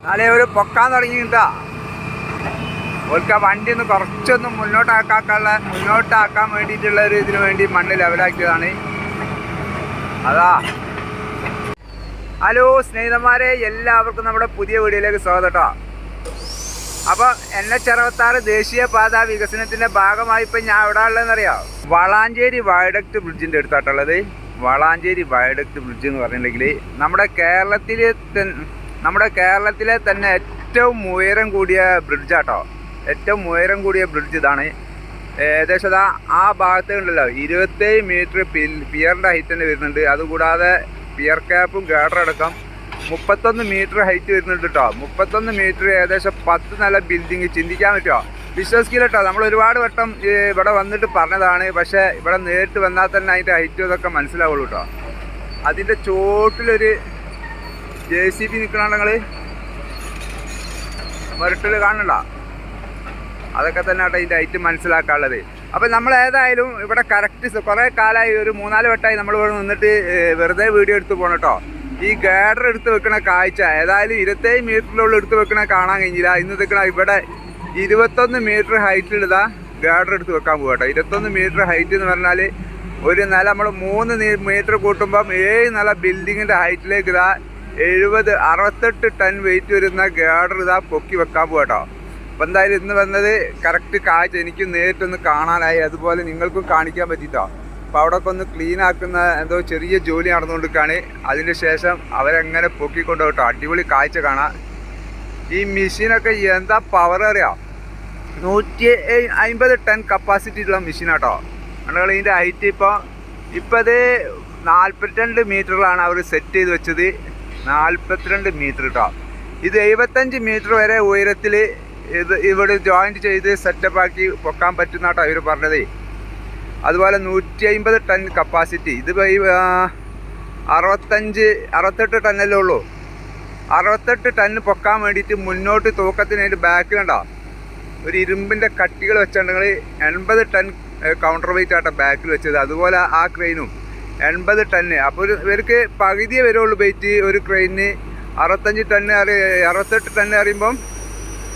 നാളെ ഒരു പൊക്കാൻ തുടങ്ങിയിട്ടാ ഓർക്ക് ആ വണ്ടി ഒന്ന് കുറച്ചൊന്ന് മുന്നോട്ടാക്കാക്കാനുള്ള മുന്നോട്ടാക്കാൻ വേണ്ടിയിട്ടുള്ള ഒരു ഇതിനു വേണ്ടി മണ്ണ് ലെവലാക്കിയതാണ്. അതാ. ഹലോ സ്നേഹിതന്മാരെ എല്ലാവർക്കും നമ്മുടെ പുതിയ വീഡിയോയിലേക്ക് സ്വാഗതം കേട്ടോ അപ്പോൾ എൻ എച്ച് അറുപത്താറ് ദേശീയപാത വികസനത്തിന്റെ ഭാഗമായി ഇപ്പം ഞാൻ എവിടെ ഉള്ളതെന്നറിയാം? വളാഞ്ചേരി വയഡക്ട് ബ്രിഡ്ജിന്റെ അടുത്താട്ടുള്ളത് വളാഞ്ചേരി വയഡക്ട് ബ്രിഡ്ജ് എന്ന് പറഞ്ഞിട്ടുണ്ടെങ്കിൽ നമ്മുടെ കേരളത്തിൽ നമ്മുടെ കേരളത്തിലെ തന്നെ ഏറ്റവും ഉയരം കൂടിയ ബ്രിഡ്ജാട്ടോ ഏറ്റവും ഉയരം കൂടിയ ബ്രിഡ്ജ് ഇതാണ്. ഏകദേശം ആ ഭാഗത്ത് ഉണ്ടല്ലോ ഇരുപത്തേഴ് മീറ്റർ പിയറിന്റെ ഹൈറ്റ് തന്നെ വരുന്നുണ്ട്. അതുകൂടാതെ പിയർ ക്യാപ്പും ഗേഡറടക്കം മുപ്പത്തൊന്ന് മീറ്റർ ഹൈറ്റ് വരുന്നുണ്ട് കേട്ടോ മുപ്പത്തൊന്ന് മീറ്റർ ഏകദേശം പത്ത് നല്ല ബിൽഡിങ് ചിന്തിക്കാൻ പറ്റുമോ വിശ്വസിക്കില്ല കേട്ടോ നമ്മൾ ഒരുപാട് വട്ടം ഇവിടെ വന്നിട്ട് പറഞ്ഞതാണ്. പക്ഷേ ഇവിടെ നേരിട്ട് വന്നാൽ തന്നെ അതിന്റെ ഹൈറ്റ് ഇതൊക്കെ മനസ്സിലാവുള്ളൂ കേട്ടോ അതിന്റെ ചോട്ടിലൊരു ജെ സി ബി നിൽക്കണ നിങ്ങൾ മരട്ടിൽ കാണണ്ട അതൊക്കെ തന്നെ ആട്ടെ ഇതിന്റെ ഐറ്റം മനസ്സിലാക്കാനുള്ളത്. അപ്പം നമ്മൾ ഏതായാലും ഇവിടെ കറക്റ്റ് കുറേ കാലമായി ഒരു മൂന്നാൽ വട്ടമായി നമ്മൾ ഇവിടെ നിന്നിട്ട് വെറുതെ വീഡിയോ എടുത്ത് പോകണം കേട്ടോ ഈ ഗാഡർ എടുത്ത് വെക്കണ കാഴ്ച ഏതായാലും ഇരുപത്തേഴ് മീറ്ററിലുള്ള എടുത്ത് വെക്കണ കാണാൻ കഴിഞ്ഞില്ല. ഇന്ന് നിൽക്കണ ഇവിടെ ഇരുപത്തൊന്ന് മീറ്റർ ഹൈറ്റിലിതാ ഗാഡർ എടുത്ത് വെക്കാൻ പോകും കേട്ടോ ഇരുപത്തൊന്ന് മീറ്റർ ഹൈറ്റ് എന്ന് പറഞ്ഞാൽ ഒരു നില നമ്മൾ മൂന്ന് മീറ്റർ കൂട്ടുമ്പം ഏഴ് നില ബിൽഡിങ്ങിന്റെ ഹൈറ്റിലേക്ക് ഇതാ എഴുപത് അറുപത്തെട്ട് ടൺ വെയിറ്റ് വരുന്ന ഗാഡർ ഇതാ പൊക്കി വെക്കാൻ പോകട്ടോ കേട്ടോ അപ്പം എന്തായാലും ഇന്ന് വന്നത് കറക്റ്റ് കാഴ്ച. എനിക്ക് നേരിട്ടൊന്ന് കാണാനായി. അതുപോലെ നിങ്ങൾക്കും കാണിക്കാൻ പറ്റിട്ടോ. അപ്പോൾ അവിടെ ഒന്ന് ക്ലീൻ ആക്കുന്ന എന്തോ ചെറിയ ജോലി നടന്നുകൊണ്ടിരിക്കുകയാണ്. അതിന് ശേഷം അവരെങ്ങനെ പൊക്കിക്കൊണ്ടു കേട്ടോ അടിപൊളി കാഴ്ച കാണാം. ഈ മെഷീനൊക്കെ എന്താ പവർ അറിയാം? നൂറ്റി അമ്പത് ടൺ കപ്പാസിറ്റി ഉള്ള മെഷീനാട്ടോ അതുകൊണ്ട് ഇതിന്റെ ഹൈറ്റ് ഇപ്പോൾ ഇപ്പോൾ അത് നാൽപ്പത്തിരണ്ട് മീറ്ററിലാണ് അവർ സെറ്റ് ചെയ്ത് വെച്ചത്. നാൽപ്പത്തിരണ്ട് മീറ്റർ കേട്ടോ ഇത് എഴുപത്തഞ്ച് മീറ്റർ വരെ ഉയരത്തിൽ ഇത് ഇവിടെ ജോയിന്റ് ചെയ്ത് സെറ്റപ്പ് ആക്കി പൊക്കാൻ പറ്റുന്ന കേട്ടോ ഇവർ പറഞ്ഞത്. അതുപോലെ നൂറ്റി അമ്പത് ടൺ കപ്പാസിറ്റി ഇത് അറുപത്തഞ്ച് അറുപത്തെട്ട് ടണ്ണല്ലേ ഉള്ളൂ. അറുപത്തെട്ട് ടൺ പൊക്കാൻ വേണ്ടിയിട്ട് മുന്നോട്ട് തൂക്കത്തിനായിട്ട് ബാക്കിലുണ്ടോ ഒരു ഇരുമ്പിന്റെ കട്ടികൾ വെച്ചിട്ടുണ്ടെങ്കിൽ എൺപത് ടൺ കൗണ്ടർ വെയിറ്റ് ആട്ടോ ബാക്കിൽ വെച്ചത്. അതുപോലെ ആ ക്രെയിനും എൺപത് ടണ്ണ് അപ്പോൾ ഒരു ഇവർക്ക് പകുതിയേ വരുള്ളൂ വെയിറ്റ് ഒരു ക്രെയിനിന് അറുപത്തഞ്ച് ടണ്ണ് അറി അറുപത്തെട്ട് ടണ്ണ് അറിയുമ്പം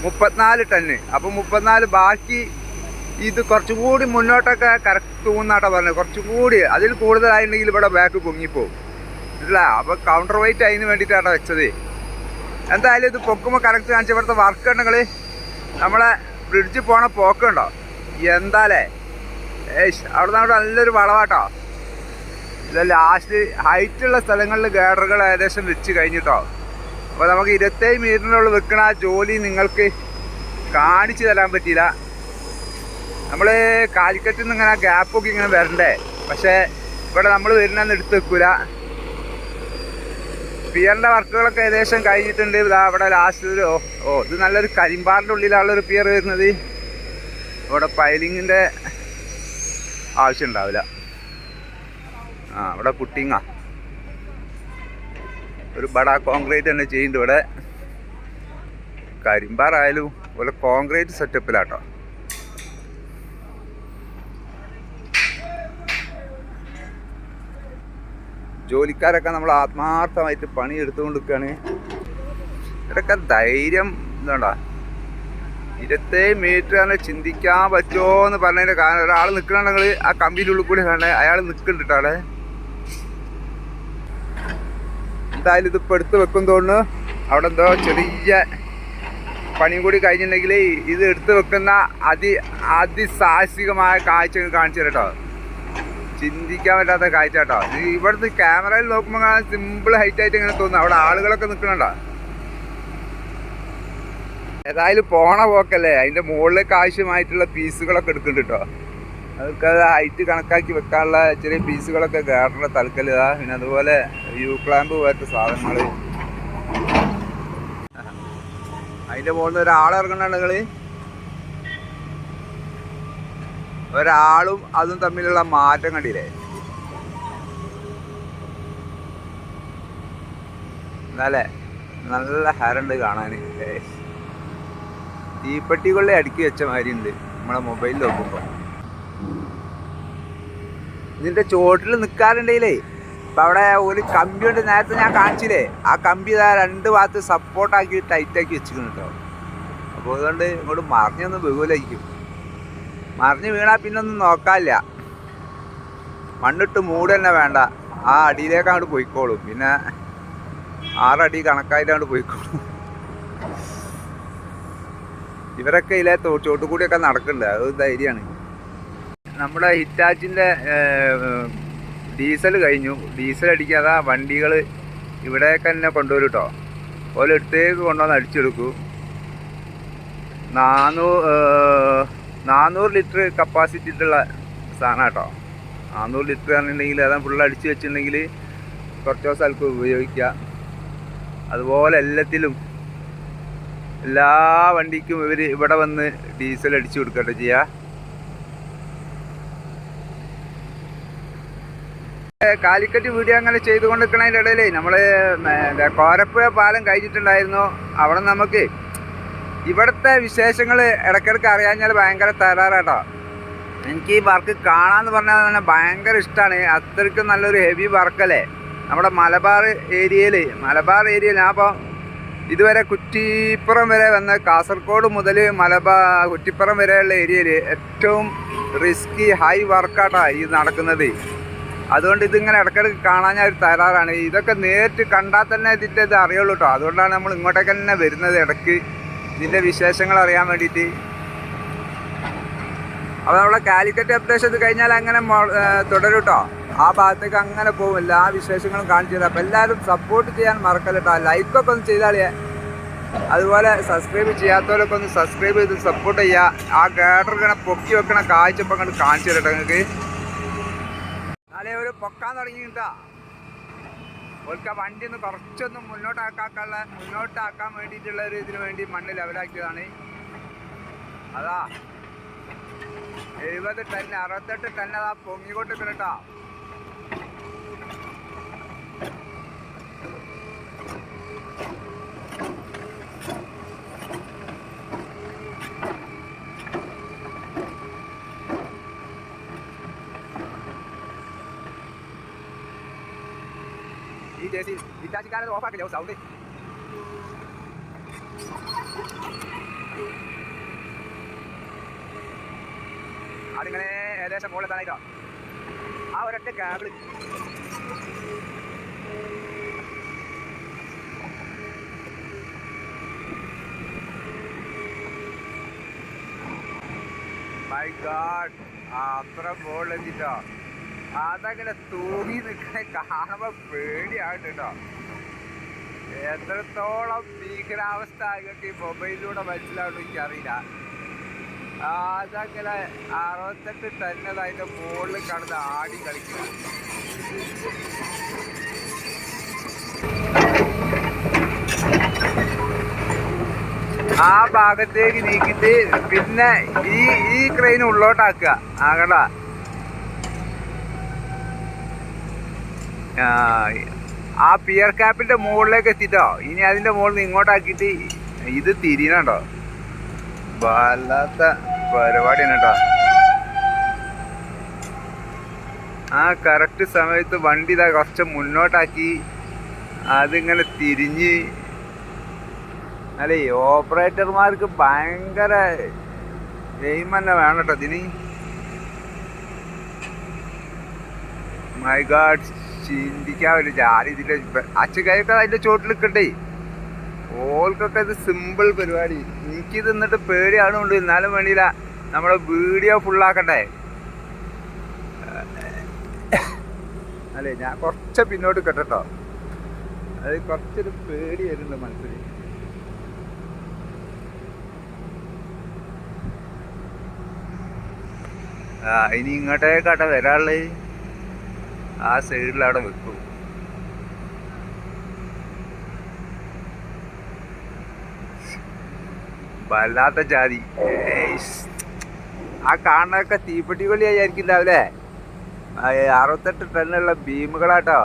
മുപ്പത്തിനാല് ടണ്ണ് അപ്പോൾ മുപ്പത്തിനാല് ബാക്കി ഇത് കുറച്ചും കൂടി മുന്നോട്ടൊക്കെ കറക്റ്റ് തൂന്നാട്ടാ പറഞ്ഞത്. കുറച്ചും കൂടി അതിൽ കൂടുതലായിട്ടുണ്ടെങ്കിൽ ഇവിടെ ബാക്ക് പൊങ്ങിപ്പോവും. ഇല്ല അപ്പോൾ കൗണ്ടർ വെയിറ്റ് അതിന് വേണ്ടിയിട്ടാണ് വെച്ചത്. എന്തായാലും ഇത് പൊക്കുമ്പോൾ കറക്റ്റ് കാണിച്ച ഇവിടുത്തെ വർക്ക് ഉണ്ടെങ്കിൽ നമ്മളെ ബ്രിഡ്ജ് പോണ പോക്കുണ്ടോ? എന്താലേ ഏഷ് അവിടെ നിന്ന് അവിടെ നല്ലൊരു വളവാട്ടോ. ഇത് ലാസ്റ്റ് ഹൈറ്റുള്ള സ്ഥലങ്ങളിൽ ഗേഡറുകൾ ഏകദേശം വെച്ച് കഴിഞ്ഞിട്ടോ അപ്പോൾ നമുക്ക് ഇരുപത്തേഴ് മീറ്ററിനുള്ളിൽ വെക്കണ ആ ജോലി നിങ്ങൾക്ക് കാണിച്ചു തരാൻ പറ്റിയില്ല. നമ്മൾ കാലിക്കറ്റിൽ നിന്ന് ഇങ്ങനെ ഗ്യാപ്പൊക്കെ ഇങ്ങനെ വരണ്ടേ? പക്ഷേ ഇവിടെ നമ്മൾ വരുന്നതെന്ന് എടുത്ത് വെക്കൂല. പിയറിന്റെ വർക്കുകളൊക്കെ ഏകദേശം കഴിഞ്ഞിട്ടുണ്ട്. ഇതാ അവിടെ ലാസ്റ്റ് ഓ ഓ ഇത് നല്ലൊരു കരിമ്പാറിന്റെ ഉള്ളിലാണുള്ളൊരു പിയർ വരുന്നത്. അവിടെ പൈലിങ്ങിന്റെ ആവശ്യം ഉണ്ടാവില്ല. ആ ഇവിടെ കുട്ടിങ്ങ. ഒരു ബടാ കോൺക്രീറ്റ് തന്നെ ചെയ്യുന്നുണ്ട് ഇവിടെ. കരിമ്പാറായാലും പോലെ കോൺക്രീറ്റ് സെറ്റപ്പിലാട്ടോ ജോലിക്കാരൊക്കെ നമ്മൾ ആത്മാർത്ഥമായിട്ട് പണി എടുത്തുകൊണ്ടിരിക്കുകയാണ് ഇവരൊക്കെ ധൈര്യം എന്താണ്ടാ ഇരുപത്തേഴ് മീറ്റർ തന്നെ ചിന്തിക്കാൻ പറ്റുമോ എന്ന് പറഞ്ഞതിന്റെ കാരണം ഒരാൾ നിൽക്കണമെങ്കിൽ ആ കമ്പിന്റെ ഉള്ളിൽ കൂടി കാണേ അയാൾ നിൽക്കുന്നുണ്ട് കേട്ടോ അവിടെ. എന്തായാലും ഇതിപ്പോൾ എടുത്ത് വെക്കും തോന്നുന്നു. അവിടെ എന്തോ ചെറിയ പണിയും കൂടി കഴിഞ്ഞിട്ടുണ്ടെങ്കിൽ ഇത് എടുത്ത് വെക്കുന്ന അതി അതിസാഹസികമായ കാഴ്ച കാണിച്ചു കേട്ടോ. ചിന്തിക്കാൻ പറ്റാത്ത കാഴ്ച കേട്ടോ. ഇത് ഇവിടുത്തെ ക്യാമറയിൽ നോക്കുമ്പോൾ സിമ്പിൾ ഹൈറ്റ് ആയിട്ട് ഇങ്ങനെ തോന്നുന്നു അവിടെ ആളുകളൊക്കെ നിൽക്കണുണ്ടോ ഏതായാലും പോണ പോക്കല്ലേ. അതിന്റെ മുകളിലേക്ക് ആവശ്യമായിട്ടുള്ള പീസുകളൊക്കെ എടുക്കുന്നുണ്ട് കേട്ടോ. അതൊക്കെ ഹൈറ്റ് കണക്കാക്കി വെക്കാനുള്ള ചെറിയ പീസുകളൊക്കെ ഗാർഡറിന്റെ തലക്കൽ പിന്നെ അതുപോലെ യു ക്ലാമ്പ് പോലത്തെ സാധനങ്ങൾ അതിന്റെ മുകളിൽ നിന്ന് ഒരാൾ ഇറങ്ങണുണ്ടെങ്കിൽ ഒരാളും അതും തമ്മിലുള്ള മാറ്റം കണ്ടില്ലേ? എന്നാലേ നല്ല ഹരണ്ട് കാണാൻ തീപ്പെട്ടികളിലെ അടുക്കി വെച്ച മാതിരി ഉണ്ട്. നമ്മളെ മൊബൈലിൽ നോക്കുമ്പോൾ ഇതിന്റെ ചോട്ടിൽ നിൽക്കാറുണ്ടെങ്കിലേ അപ്പം അവിടെ ഒരു കമ്പി ഉണ്ട് നേരത്തെ ഞാൻ കാണിച്ചില്ലേ? ആ കമ്പി രണ്ട് ഭാഗത്ത് സപ്പോർട്ടാക്കി ടൈറ്റാക്കി വെച്ചിരിക്കുന്നു കേട്ടോ അപ്പോൾ അതുകൊണ്ട് ഇങ്ങോട്ട് മറിഞ്ഞൊന്നും ബഹുലായിരിക്കും മറിഞ്ഞ് വീണാൽ പിന്നെ ഒന്നും നോക്കാനില്ല. മണ്ണിട്ട് മൂട് തന്നെ വേണ്ട. ആ അടിയിലേക്ക് അങ്ങോട്ട് പോയിക്കോളും. പിന്നെ ആറടി കണക്കായിട്ട് അങ്ങോട്ട് പോയിക്കോളും. ഇവരൊക്കെ ഇതിലെ ചോട്ടു നടക്കുന്നുണ്ട്. അത് ധൈര്യമാണ്. നമ്മുടെ ഹിറ്റാച്ചിന്റെ ഡീസൽ കഴിഞ്ഞു. ഡീസൽ അടിക്കാതെ വണ്ടികൾ ഇവിടെ തന്നെ കൊണ്ടുവരും കേട്ടോ ഓലെടുത്തേക്ക് കൊണ്ടുവന്ന് അടിച്ചെടുക്കൂ. നാനൂ നാനൂറ് ലിറ്റർ കപ്പാസിറ്റി ഉള്ള സാധനം കേട്ടോ നാനൂറ് ലിറ്റർ ആണെന്നുണ്ടെങ്കിൽ അതാ ഫുള്ള് അടിച്ച് വെച്ചിട്ടുണ്ടെങ്കിൽ കുറച്ച് ദിവസം ഉപയോഗിക്കാം. അതുപോലെ എല്ലാത്തിലും എല്ലാ വണ്ടിക്കും ഇവർ ഇവിടെ വന്ന് ഡീസൽ അടിച്ചു കൊടുക്കട്ടെ ചെയ്യുക കാലിക്കറ്റ് വീഡിയോ അങ്ങനെ ചെയ്തുകൊണ്ടിരിക്കണതിന്റെ ഇടയിലേ നമ്മൾ കോരപ്പുഴ പാലം കഴിഞ്ഞിട്ടുണ്ടായിരുന്നു. അവിടെ നമുക്ക് ഇവിടുത്തെ വിശേഷങ്ങൾ ഇടയ്ക്കിടയ്ക്ക് അറിയാഞ്ഞാൽ ഭയങ്കര തകരാറാട്ടോ. എനിക്ക് ഈ വർക്ക് കാണാന്ന് പറഞ്ഞാൽ തന്നെ ഭയങ്കര ഇഷ്ടമാണ് അത്രയ്ക്കും നല്ലൊരു ഹെവി വർക്കല്ലേ നമ്മുടെ മലബാർ ഏരിയയിൽ മലബാർ ഏരിയയിൽ ഞാൻ അപ്പോൾ ഇതുവരെ കുറ്റിപ്പുറം വരെ വന്ന കാസർഗോഡ് മുതൽ മലബാർ കുറ്റിപ്പുറം വരെയുള്ള ഏരിയയിൽ ഏറ്റവും റിസ്കി ഹൈ വർക്കാട്ടോ ഈ നടക്കുന്നത്. അതുകൊണ്ട് ഇതിങ്ങനെ ഇടയ്ക്കിടയ്ക്ക് കാണാൻ ഒരു തരാറാണ് ഇതൊക്കെ നേരിട്ട് കണ്ടാൽ തന്നെ ഇതിന്റെ ഇത് അറിയുള്ളൂ കേട്ടോ അതുകൊണ്ടാണ് നമ്മൾ ഇങ്ങോട്ടേക്ക് തന്നെ വരുന്നത് ഇടയ്ക്ക് ഇതിന്റെ വിശേഷങ്ങൾ അറിയാൻ വേണ്ടിയിട്ട്. അപ്പോൾ നമ്മളെ കാലിക്കറ്റ് അപ്ഡേഷൻ ഇത് കഴിഞ്ഞാൽ അങ്ങനെ തുടരും കേട്ടോ ആ ഭാഗത്തേക്ക് അങ്ങനെ പോകും. എല്ലാ വിശേഷങ്ങളും കാണിച്ചു തരാം. അപ്പോൾ എല്ലാവരും സപ്പോർട്ട് ചെയ്യാൻ മറക്കല്ല ലൈക്കൊക്കെ ഒന്ന് ചെയ്താളിയേ അതുപോലെ സബ്സ്ക്രൈബ് ചെയ്യാത്തവരൊക്കെ ഒന്ന് സബ്സ്ക്രൈബ് ചെയ്ത് സപ്പോർട്ട് ചെയ്യുക. ആ ഗേഡർ ഇങ്ങനെ പൊക്കി വെക്കണ കാഴ്ച ഇപ്പം കാണിച്ചു തരട്ടെ നിങ്ങൾക്ക്. ഒരു പൊക്കാൻ തുടങ്ങിയിട്ടാ ഓൾക്ക് വണ്ടി ഒന്ന് കുറച്ചൊന്ന് മുന്നോട്ടാക്കാനുള്ള മുന്നോട്ടാക്കാൻ വേണ്ടിയിട്ടുള്ള ഒരു ഇതിന് വേണ്ടി മണ്ണ് ലെവലാക്കിയതാണ്. അതാ എഴുപത് ടൺ അറുപത്തെട്ട് ടൺ അതാ പൊങ്ങിക്കൊണ്ട് ഈ ജേസി ഇറ്റാച്ചിക്കാരത് ഓഫാക്കില്ല സൗണ്ട് അതിങ്ങനെ ഏകദേശം മുകളിൽ താനായിട്ടോ ആ ഒരൊറ്റ കേബിൾ മൈ ഗാഡ് അത്ര മുകളിലെത്തിട്ടോ അതങ്ങനെ തൂങ്ങി നിൽക്കണ കാണുമ്പോ പേടിയാകും കേട്ടോ. എത്രത്തോളം ഭീകരാവസ്ഥ നിങ്ങൾക്ക് ഈ മൊബൈലിലൂടെ മനസ്സിലാവണം എനിക്കറിയില്ല. അതങ്ങനെ അറുപത്തെട്ട് ടന്നത് അതിന്റെ മുകളിൽ കടന്ന് ആടി കളിക്കുക ആ ഭാഗത്തേക്ക് നീക്കിട്ട് പിന്നെ ഈ ഈ ക്രെയിൻ ഉള്ളോട്ടാക്കുക. ആകണ്ട ആ, പിയർ ക്യാപ്പിന്റെ മുകളിലേക്ക് എത്തിട്ടോ? ഇനി അതിന്റെ മുകളിൽ നിന്ന് ഇങ്ങോട്ടാക്കിയിട്ട് ഇത് തിരിയണോ വല്ലാത്ത പരിപാടിയാണ് കേട്ടോ. ആ കറക്റ്റ് സമയത്ത് വണ്ടി ഇതാ കുറച്ച് മുന്നോട്ടാക്കി അതിങ്ങനെ തിരിഞ്ഞ്. അല്ലേ ഓപ്പറേറ്റർമാർക്ക് ഭയങ്കര എയിം തന്നെ വേണം കേട്ടോ ഇതിന്. മൈ ഗാഡ് ചിന്തിക്കാൻ പറ്റില്ല ജാതി ഇതിന്റെ അച്ചുകയൊക്കെ അതിന്റെ ചോട്ടിൽ നിൽക്കണ്ടേ? ഓൾക്കൊക്കെ ഇത് സിമ്പിൾ പരിപാടി. എനിക്കിത് എന്നിട്ട് കൊണ്ട് എന്നാലും വേണ്ടിയില്ല. നമ്മളെ വീഡിയോ ഫുള്ളാക്കണ്ടേ അല്ലേ ഞാൻ കുറച്ച് പിന്നോട്ട് കെട്ടോ. അത് കുറച്ചൊരു പേടി വരുന്നുണ്ട് മനസ്സിൽ ആ ഇനി ഇങ്ങോട്ടേക്കാട്ടെ വരാനുള്ളത്. ആ സൈഡിൽ അവിടെ വെക്കും വല്ലാത്ത ജാതി. ആ കാണുന്നതൊക്കെ തീപ്പെട്ടി കൊള്ളി രാവിലെ അറുപത്തെട്ട് ടണ്ണുള്ള ഭീമുകളാട്ടോ.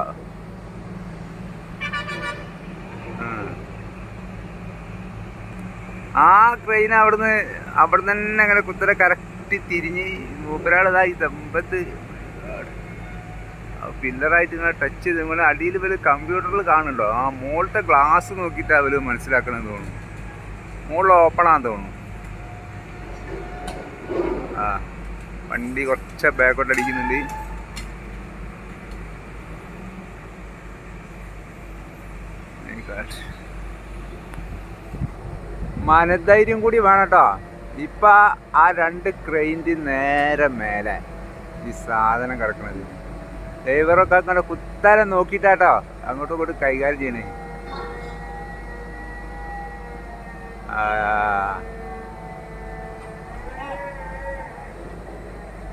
ആ ട്രെയിൻ അവിടുന്ന് അവിടുന്ന് തന്നെ അങ്ങനെ കുത്തരെ കറക്റ്റ് തിരിഞ്ഞ് മൂപ്പരാളിതായി തമ്പത്ത്. പില്ലറായിട്ട് ഇങ്ങനെ ടച്ച് ചെയ്ത് ഇങ്ങനെ അടിയിൽ ഇവർ കമ്പ്യൂട്ടറിൽ കാണുന്നുണ്ടോ? ആ മുകളിലത്തെ ഗ്ലാസ് നോക്കിയിട്ട് അവർ മനസ്സിലാക്കണമെന്ന് തോന്നുന്നു. മുകളിൽ ഓപ്പണാന്ന് തോന്നുന്നു. ആ വണ്ടി കുറച്ച് ബാക്കോട്ട് അടിക്കുന്നുണ്ട്. മനധൈര്യം കൂടി വേണം കേട്ടോ. ഇപ്പൊ ആ രണ്ട് ക്രെയിന്റെ നേരെ മേലെ ഈ സാധനം കിടക്കണത്. ഡ്രൈവറൊക്കെ അങ്ങനെ കുത്താരെ നോക്കിയിട്ടാട്ടോ അങ്ങോട്ടും ഇങ്ങോട്ടും കൈകാര്യം ചെയ്യണേ. ആ.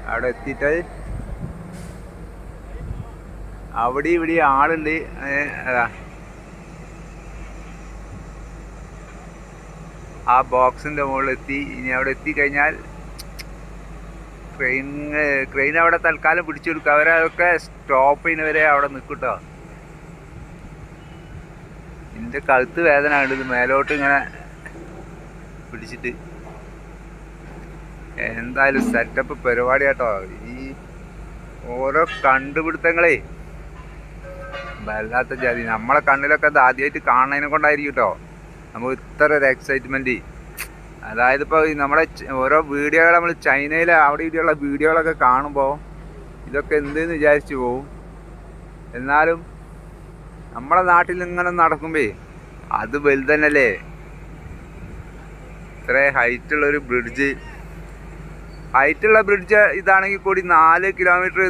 അവിടെ എത്തിയിട്ട് അവിടെ ഇവിടെ ആളുണ്ട്. ആ ബോക്സിന്റെ മുകളിൽ എത്തി. ഇനി അവിടെ എത്തിക്കഴിഞ്ഞാൽ ക്രെയിൻ ട്രെയിൻ അവിടെ തൽക്കാലം പിടിച്ചു കൊടുക്കുക അവരതൊക്കെ സ്റ്റോപ്പ് വരെ അവിടെ നിൽക്കട്ടോ എന്റെ കഴുത്ത് വേദന ഉണ്ട് ഇത് മേലോട്ട് ഇങ്ങനെ പിടിച്ചിട്ട്. എന്തായാലും സെറ്റപ്പ് പരിപാടി കേട്ടോ ഈ ഓരോ കണ്ടുപിടുത്തങ്ങളേ വല്ലാത്ത ജാതി. നമ്മളെ കണ്ണിലൊക്കെ അത് ആദ്യമായിട്ട് കാണുന്നതിനെ കൊണ്ടായിരിക്കും കേട്ടോ നമുക്ക് ഇത്ര ഒരു എക്സൈറ്റ്മെന്റ് അതായത് ഇപ്പോൾ നമ്മുടെ ഓരോ വീഡിയോകൾ നമ്മൾ ചൈനയിൽ അവിടെ ഇവിടെയുള്ള വീഡിയോകളൊക്കെ കാണുമ്പോൾ ഇതൊക്കെ എന്തെന്ന് വിചാരിച്ചു പോവും. എന്നാലും നമ്മുടെ നാട്ടിൽ ഇങ്ങനെ നടക്കുമ്പേ അത് വലുതന്നല്ലേ? ഇത്ര ഹൈറ്റുള്ള ഒരു ബ്രിഡ്ജ് ഹൈറ്റുള്ള ബ്രിഡ്ജ് ഇതാണെങ്കിൽ കൂടി നാല് കിലോമീറ്റർ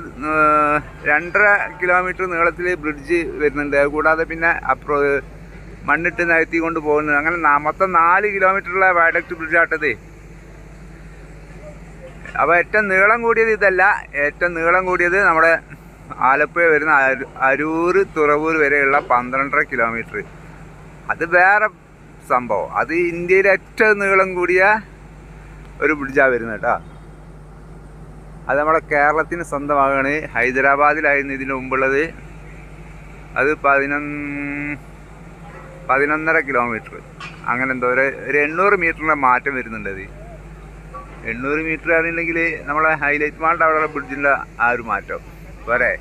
രണ്ടര കിലോമീറ്റർ നീളത്തിൽ ബ്രിഡ്ജ് വരുന്നുണ്ട്. കൂടാതെ പിന്നെ അപ്രോ മണ്ണിട്ട് നിരത്തി കൊണ്ട് പോകുന്നത്. അങ്ങനെ മൊത്തം നാല് കിലോമീറ്ററുള്ള വയഡക്ട് ബ്രിഡ്ജ് ആട്ടത് അപ്പോൾ ഏറ്റവും നീളം കൂടിയത് ഇതല്ല. ഏറ്റവും നീളം കൂടിയത് നമ്മുടെ ആലപ്പുഴ വരുന്ന അരു- അരൂർ തുറവൂർ വരെയുള്ള പന്ത്രണ്ടര കിലോമീറ്റർ. അത് വേറെ സംഭവം. അത് ഇന്ത്യയിലെ ഏറ്റവും നീളം കൂടിയ ഒരു ബ്രിഡ്ജാണ് വരുന്നത് കേട്ടോ. അത് നമ്മുടെ കേരളത്തിന് സ്വന്തമാകാണ്. ഹൈദരാബാദിലായിരുന്നു ഇതിന് മുമ്പുള്ളത്. അത് പതിനൊന്ന് പതിനൊന്നര കിലോമീറ്റർ അങ്ങനെ എന്തോ ഒരു ഒരു എണ്ണൂറ് മീറ്ററിന്റെ മാറ്റം വരുന്നുണ്ട് അത്. എണ്ണൂറ് മീറ്റർ ആണെന്നുണ്ടെങ്കിൽ നമ്മളെ ഹൈലൈറ്റ് മാളിന്റെ അവിടെ ബ്രിഡ്ജിന്റെ ആ ഒരു മാറ്റം. വരെ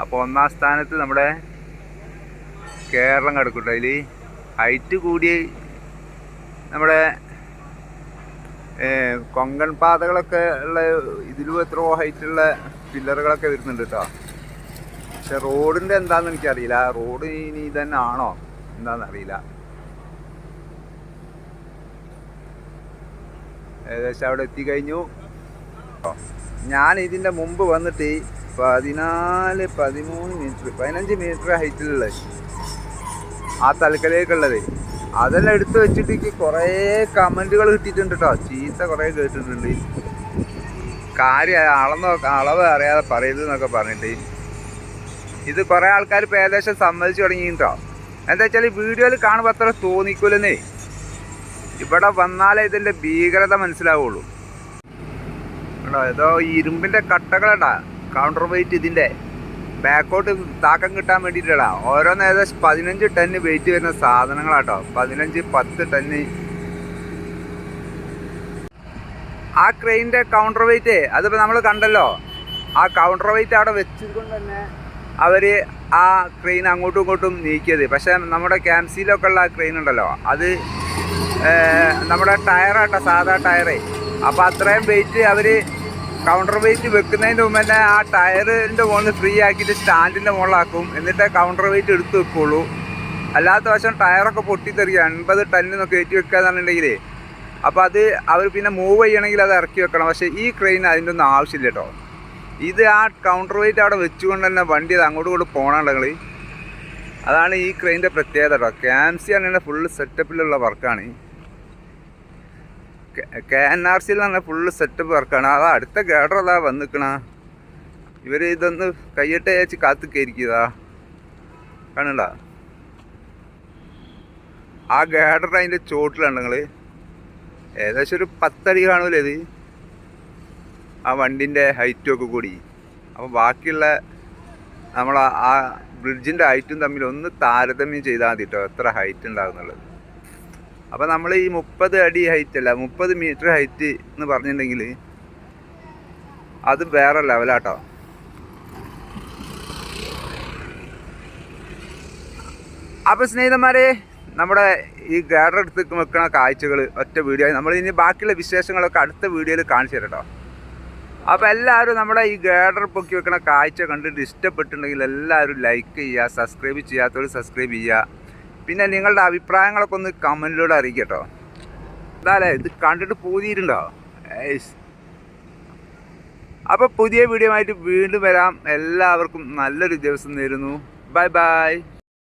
അപ്പോൾ ഒന്നാം സ്ഥാനത്ത് നമ്മുടെ കേരളം കിടക്കട്ടെ അതിൽ ഹൈറ്റ് കൂടി നമ്മുടെ കൊങ്കൺ പാതകളൊക്കെ ഉള്ള ഇതിലും എത്രയോ ഹൈറ്റുള്ള പില്ലറുകളൊക്കെ വരുന്നുണ്ട് കേട്ടോ പക്ഷെ റോഡിന്റെ എന്താണെന്ന് എനിക്കറിയില്ല. റോഡ് ഇനി തന്നെ ആണോ? എന്താണെന്ന് അറിയില്ല ഏകദേശം അവിടെ എത്തിക്കഴിഞ്ഞു. ഞാൻ ഇതിന്റെ മുമ്പ് വന്നിട്ട് പതിനാല് പതിമൂന്ന് മീറ്റർ പതിനഞ്ച് മീറ്റർ ഹൈറ്റിലുള്ള ആ തലക്കലേക്കുള്ളത്. അതെല്ലാം എടുത്തു വെച്ചിട്ട് കുറേ കമന്റുകൾ കിട്ടിയിട്ടുണ്ട് കേട്ടോ ചീത്ത കുറേ കേട്ടിട്ടുണ്ട്. കാര്യം അളന്നോ അളവ് അറിയാതെ പറയരുതെന്നൊക്കെ പറഞ്ഞിട്ട്. ഇത് കുറേ ആൾക്കാർ ഇപ്പോൾ ഏകദേശം സമ്മതിച്ചു തുടങ്ങിയിട്ടോ. എന്താ വെച്ചാൽ ഈ വീഡിയോയിൽ കാണുമ്പോൾ അത്ര തോന്നിക്കൂലെന്നേ. ഇവിടെ വന്നാലേ ഇതിന്റെ ഭീകരത മനസ്സിലാവുള്ളൂ. കേട്ടോ ഏതോ ഇരുമ്പിന്റെ കട്ടകളടാ കൗണ്ടർ വെയിറ്റ് ഇതിന്റെ ബാക്കോട്ട് താക്കം കിട്ടാൻ വേണ്ടിയിട്ടാ. ഓരോന്ന് ഏകദേശം പതിനഞ്ച് ടണ്ണ് വെയിറ്റ് വരുന്ന സാധനങ്ങളാട്ടോ. പതിനഞ്ച് പത്ത് ടണ്ണ് ആ ക്രെയിനിന്റെ കൗണ്ടർ വെയിറ്റ് അതിപ്പോൾ നമ്മൾ കണ്ടല്ലോ. ആ കൗണ്ടർ വെയിറ്റ് അവിടെ വെച്ചതുകൊണ്ട് തന്നെ അവർ ആ ക്രെയിൻ അങ്ങോട്ടും ഇങ്ങോട്ടും നീക്കിയത്. പക്ഷേ നമ്മുടെ ക്യാംസിയിലൊക്കെ ഉള്ള ക്രെയിൻ ഉണ്ടല്ലോ അത് നമ്മുടെ ടയറാട്ടോ സാധാ ടയറേ അപ്പോൾ അത്രയും വെയിറ്റ് അവർ കൗണ്ടർ വെയിറ്റ് വെക്കുന്നതിന്റെ മുമ്പ് തന്നെ ആ ടയറിന്റെ മുകളിൽ ഫ്രീ ആക്കിയിട്ട് സ്റ്റാൻഡിന്റെ മുകളിലാക്കും. എന്നിട്ട് കൗണ്ടർ വെയിറ്റ് എടുത്ത് വെക്കുള്ളൂ. അല്ലാത്ത വശം ടയറൊക്കെ പൊട്ടിത്തെറിക്കുക എൺപത് ടണ്ണിന്നൊക്കെ കയറ്റി വെക്കുക എന്നുണ്ടെങ്കിൽ അപ്പോൾ അത് അവർ പിന്നെ മൂവ് ചെയ്യണമെങ്കിൽ അത് ഇറക്കി വെക്കണം. പക്ഷേ ഈ ക്രെയിൻ അതിന്റെ ഒന്നും ആവശ്യമില്ല കേട്ടോ. ഇത് ആ കൗണ്ടർ വെയിറ്റ് അവിടെ വെച്ചുകൊണ്ട് തന്നെ വണ്ടി അത് അങ്ങോട്ടും ഇങ്ങോട്ട് കളി അതാണ് ഈ ക്രെയിന്റെ പ്രത്യേകത കേട്ടോ. ക്യാൻസി എന്റെ ഫുള്ള് സെറ്റപ്പിലുള്ള വർക്കാണ് കെ എൻ ആർ സിയിൽ തന്നെ ഫുള്ള് സെറ്റപ്പ് വർക്കാണ് അത് അടുത്ത ഗേഡർ അതാ വന്നിക്കണ. ഇവർ ഇതൊന്ന് കയ്യട്ടെ അയച്ച് കാത്തു കയറിക്കതാ കാണണ്ട ആ ഗേഡർ അതിന്റെ ചോട്ടിലാണ് നിങ്ങൾ ഏകദേശം ഒരു പത്തടി കാണൂലേ ഇത്? ആ വണ്ടിന്റെ ഹൈറ്റും ഒക്കെ കൂടി. അപ്പോൾ ബാക്കിയുള്ള നമ്മൾ ആ ബ്രിഡ്ജിന്റെ ഹൈറ്റും തമ്മിൽ ഒന്ന് താരതമ്യം ചെയ്താൽ മതി കേട്ടോ എത്ര ഹൈറ്റ് ഉണ്ടാകുന്നുള്ളത് അപ്പോൾ നമ്മൾ ഈ മുപ്പത് അടി ഹൈറ്റ് അല്ല മുപ്പത് മീറ്റർ ഹൈറ്റ് എന്ന് പറഞ്ഞിട്ടുണ്ടെങ്കിൽ അത് വേറെ ലെവലാട്ടോ അപ്പോൾ സ്നേഹിതന്മാരെ നമ്മുടെ ഈ ഗാഡർ എടുത്ത് വെക്കുന്ന കാഴ്ചകൾ ഒറ്റ വീഡിയോ. നമ്മൾ ഇനി ബാക്കിയുള്ള വിശേഷങ്ങളൊക്കെ അടുത്ത വീഡിയോയിൽ കാണിച്ചു തരാം കേട്ടോ അപ്പോൾ എല്ലാവരും നമ്മുടെ ഈ ഗേഡർ പൊക്കി വെക്കുന്ന കാഴ്ച കണ്ടിട്ട് ഇഷ്ടപ്പെട്ടിട്ടുണ്ടെങ്കിൽ എല്ലാവരും ലൈക്ക് ചെയ്യുക സബ്സ്ക്രൈബ് ചെയ്യാത്തവർ സബ്സ്ക്രൈബ് ചെയ്യുക. പിന്നെ നിങ്ങളുടെ അഭിപ്രായങ്ങളൊക്കെ ഒന്ന് കമന്റിലൂടെ അറിയിക്കട്ടോ കേട്ടോ എന്തായാലേ ഇത് കണ്ടിട്ട് പൂതിയിട്ടുണ്ടോ? അപ്പോൾ പുതിയ വീഡിയോ ആയിട്ട് വീണ്ടും വരാം. എല്ലാവർക്കും നല്ലൊരു ദിവസം നേരുന്നു. Bye bye